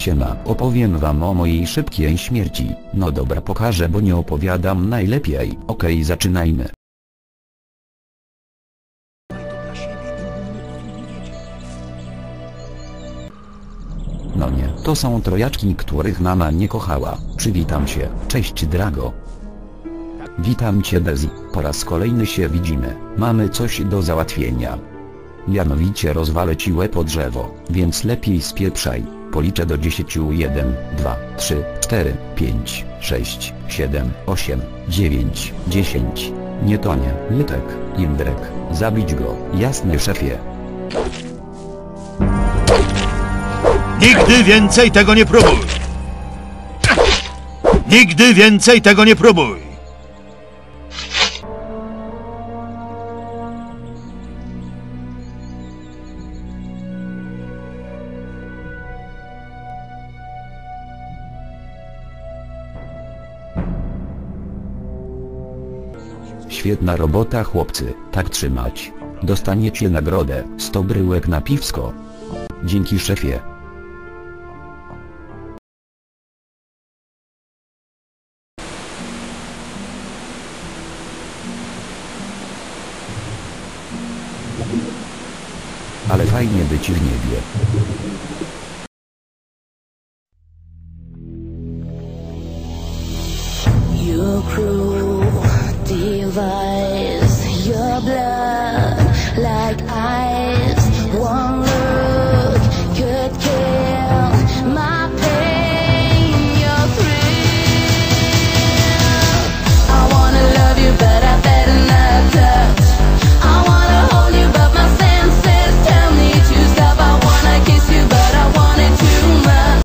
Siema, opowiem wam o mojej szybkiej śmierci. No dobra pokażę bo nie opowiadam najlepiej. Okej zaczynajmy. No nie, to są trojaczki, których mama nie kochała. Przywitam się, cześć Drago. Witam cię Dezi, po raz kolejny się widzimy, mamy coś do załatwienia. Mianowicie rozwalę ci łeb o drzewo, więc lepiej spieprzaj, policzę do 10 1, 2, 3, 4, 5, 6, 7, 8, 9, 10. Nie to nie, nie tak, Indrek, zabić go, jasny szefie. Nigdy więcej tego nie próbuj! Nigdy więcej tego nie próbuj! Świetna robota chłopcy, tak trzymać. Dostaniecie nagrodę, 100 bryłek na piwsko. Dzięki szefie. Ale fajnie być w niebie. your blood like I